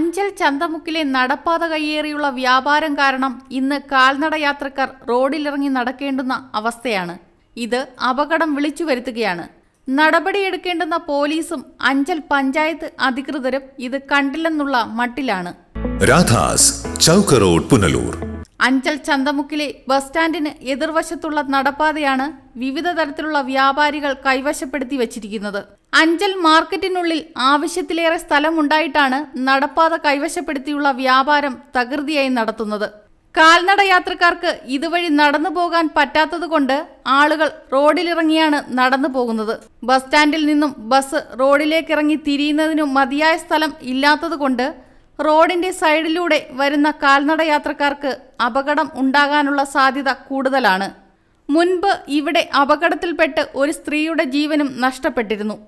അഞ്ചൽ ചന്തമുക്കിലെ നടപ്പാത കയ്യേറിയുള്ള വ്യാപാരം കാരണം ഇന്ന് കാൽനട യാത്രക്കാർ റോഡിലിറങ്ങി നടക്കേണ്ടുന്ന അവസ്ഥയാണ്. ഇത് അപകടം വിളിച്ചു വരുത്തുകയാണ്. നടപടിയെടുക്കേണ്ടുന്ന പോലീസും അഞ്ചൽ പഞ്ചായത്ത് അധികൃതരും ഇത് കണ്ടില്ലെന്നുള്ള മട്ടിലാണ്. രാധാസ് ചൗക്ക് റോഡ് പുനലൂർ. അഞ്ചൽ ചന്തമുക്കിലെ ബസ് സ്റ്റാൻഡിന് എതിർവശത്തുള്ള നടപ്പാതയാണ് വിവിധ തരത്തിലുള്ള വ്യാപാരികൾ കൈവശപ്പെടുത്തി വച്ചിരിക്കുന്നത്. അഞ്ചൽ മാർക്കറ്റിനുള്ളിൽ ആവശ്യത്തിലേറെ സ്ഥലമുണ്ടായിട്ടാണ് നടപ്പാത കൈവശപ്പെടുത്തിയുള്ള വ്യാപാരം തകൃതിയായി നടത്തുന്നത്. കാൽനട യാത്രക്കാർക്ക് ഇതുവഴി നടന്നു പോകാൻ പറ്റാത്തതുകൊണ്ട് ആളുകൾ റോഡിലിറങ്ങിയാണ് നടന്നു പോകുന്നത്. ബസ് സ്റ്റാൻഡിൽ നിന്നും ബസ് റോഡിലേക്ക് ഇറങ്ങി തിരിയുന്നതിനു മതിയായ സ്ഥലം ഇല്ലാത്തതുകൊണ്ട് റോഡിന്റെ സൈഡിലൂടെ വരുന്ന കാൽനട യാത്രക്കാർക്ക് അപകടം ഉണ്ടാകാനുള്ള സാധ്യത കൂടുതലാണ്. മുൻപ് ഇവിടെ അപകടത്തിൽപ്പെട്ട് ഒരു സ്ത്രീയുടെ ജീവനും നഷ്ടപ്പെട്ടിരുന്നു.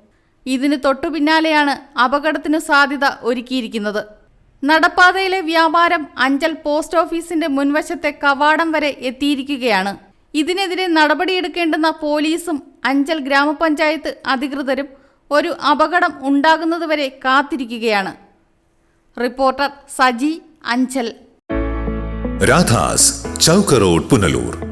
ഇതിന് തൊട്ടു പിന്നാലെയാണ് അപകടത്തിന് സാധ്യത ഒരുക്കിയിരിക്കുന്നത്. നടപ്പാതയിലെ വ്യാപാരം അഞ്ചൽ പോസ്റ്റ് ഓഫീസിന്റെ മുൻവശത്തെ കവാടം വരെ എത്തിയിരിക്കുകയാണ്. ഇതിനെതിരെ നടപടിയെടുക്കേണ്ടുന്ന പോലീസും അഞ്ചൽ ഗ്രാമപഞ്ചായത്ത് അധികൃതരും ഒരു അപകടം ഉണ്ടാകുന്നതുവരെ കാത്തിരിക്കുകയാണ്. റിപ്പോർട്ടർ സജി അഞ്ചൽ. രാധാസ് ചൗക്കറോഡ് പുനലൂർ.